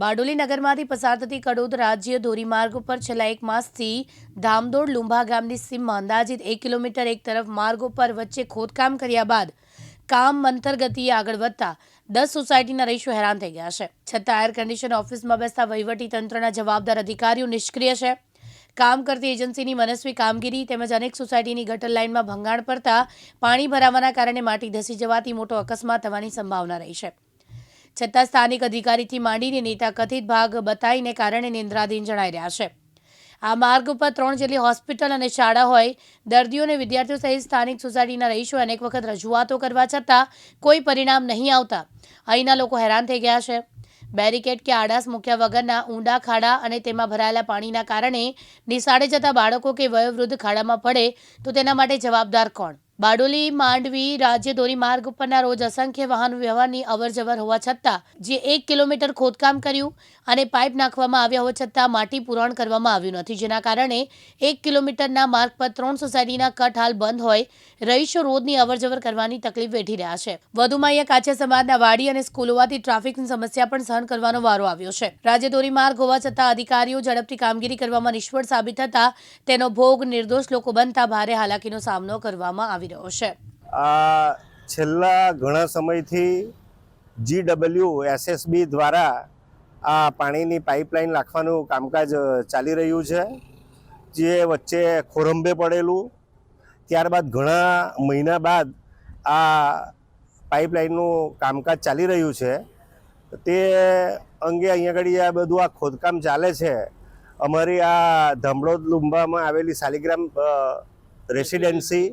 બારડોલી નગરમાંથી પસાર થતી કડોદ રાજ્ય ધોરીમાર્ગ ઉપર છેલ્લા એક માસથી ધામદોડ લુંભા ગામની સીમમાં અંદાજિત એક કિલોમીટર એક તરફ માર્ગ ઉપર વચ્ચે ખોદકામ કર્યા બાદ કામ મંથરગતિએ આગળ વધતા દસ સોસાયટીના રહીશો હેરાન થઈ ગયા છે. છતાં એર કન્ડિશન ઓફિસમાં બેસતા વહીવટી તંત્રના જવાબદાર અધિકારીઓ નિષ્ક્રિય છે. કામ કરતી એજન્સીની મનસ્વી કામગીરી તેમજ અનેક સોસાયટીની ગટર લાઇનમાં ભંગાણ પડતા પાણી ભરાવાના કારણે માટી ધસી જવાથી મોટો અકસ્માત થવાની સંભાવના રહી છે. છતાં સ્થાનિક અધિકારીથી માંડીને નેતા કથિત ભાગ બતાવીને કારણે નિંદ્રાધીન જણાઈ રહ્યા છે. આ માર્ગ ઉપર ત્રણ જેટલી હોસ્પિટલ અને શાળા હોય, દર્દીઓ અને વિદ્યાર્થીઓ સહિત સ્થાનિક સોસાયટીના રહીશો અનેક વખત રજૂઆતો કરવા છતાં કોઈ પરિણામ નહીં આવતા. અહીંના લોકો હેરાન થઈ ગયા છે. બેરિકેડ કે આડાસ મૂક્યા વગરના ઊંડા ખાડા અને તેમાં ભરાયેલા પાણીના કારણે નિશાળે જતા બાળકો કે વયોવૃદ્ધ ખાડામાં પડે તો તેના માટે જવાબદાર કોણ? બારડોલી, માંડવી રાજ્ય ધોરીમાર્ગ ઉપરના રોજ અસંખ્ય વાહન વ્યવહારની અવરજવર હોવા છતાં, જે એક કિલોમીટર ખોદકામ કર્યું અને પાઇપ નાખવામાં આવ્યા હોવા છતાં માટી પુરાણ કરવામાં આવ્યું નથી. જેના કારણે એક કિલોમીટરના માર્ગ પર ત્રણ સોસાયટીના કટ હાલ બંધ હોય, રહીશો રોજની અવરજવર કરવાની તકલીફ વેઠી રહ્યા છે. વધુમાં અહીંયા કાચા સમાજના વાડી અને સ્કૂલ હોવાથી ટ્રાફિકની સમસ્યા પણ સહન કરવાનો વારો આવ્યો છે. રાજ્ય ધોરીમાર્ગ હોવા છતાં અધિકારીઓ ઝડપથી કામગીરી કરવામાં નિષ્ફળ સાબિત થતા, તેનો ભોગ નિર્દોષ લોકો બનતા ભારે હાલાકીનો સામનો કરવામાં આવી રહ્યો છે. આ છેલ્લા ઘણા સમયથી જીડબલ્યુ એસએસબી દ્વારા આ પાણીની પાઇપલાઇન નાખવાનું કામકાજ ચાલી રહ્યું છે, જે વચ્ચે ખોરંભે પડેલું. ત્યારબાદ ઘણા મહિના બાદ આ પાઇપલાઇનનું કામકાજ ચાલી રહ્યું છે. તે અંગે અહીંયા આગળ આ બધું આ ખોદકામ ચાલે છે, અમારી આ ધમડોદ લુંબામાં આવેલી Shaligram residency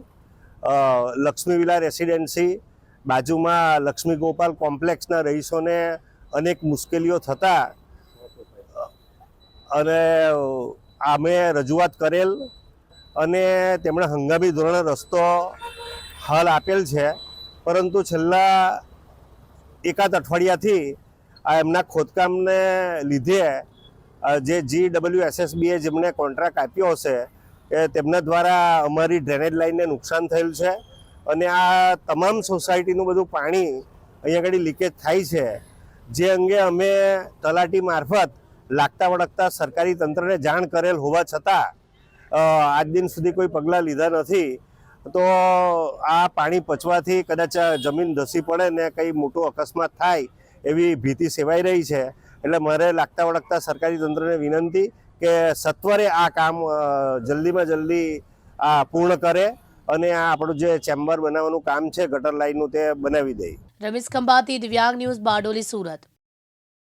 Laxmi villa residency, બાજુમાં લક્ષ્મી ગોપાલ કોમ્પ્લેક્સના રહીશોને અનેક મુશ્કેલીઓ થતા, અને અમે રજૂઆત કરેલ અને તેમણે હંગામી ધોરણે રસ્તો હાલ આપેલ છે. પરંતુ છેલ્લા એકાદ અઠવાડિયાથી આ એમના ખોદકામને લીધે જે જી ડબલ્યુ એસએસબીએ જેમને કોન્ટ્રાક્ટ આપ્યો હશે એ તેમના દ્વારા અમારી ડ્રેનેજ લાઇનને નુકસાન થયેલ છે અને આ તમામ સોસાયટીનું બધું પાણી અહીંયા આગળ લીકેજ થાય છે. જે અંગે અમે તલાટી મારફત લાગતા વળગતા સરકારી તંત્રને જાણ કરેલ હોવા છતાં આજ દિન સુધી કોઈ પગલાં લીધા નથી. તો આ પાણી પચવાથી કદાચ જમીન ધસી પડે ને કંઈ મોટો અકસ્માત થાય એવી ભીતિ સેવાઈ રહી છે. એટલે મારે લાગતા વળગતા સરકારી તંત્રને વિનંતી કે સત્વરે આ કામ જલ્દીમાં જલ્દી આ પૂર્ણ કરે અને આ આપણું જે ચેમ્બર બનાવવાનું કામ છે ગટર લાઇનનું તે બનાવી દે. રમેશ ખંભાતી, દિવ્યાંગ ન્યૂઝ બારડોલી, સુરત.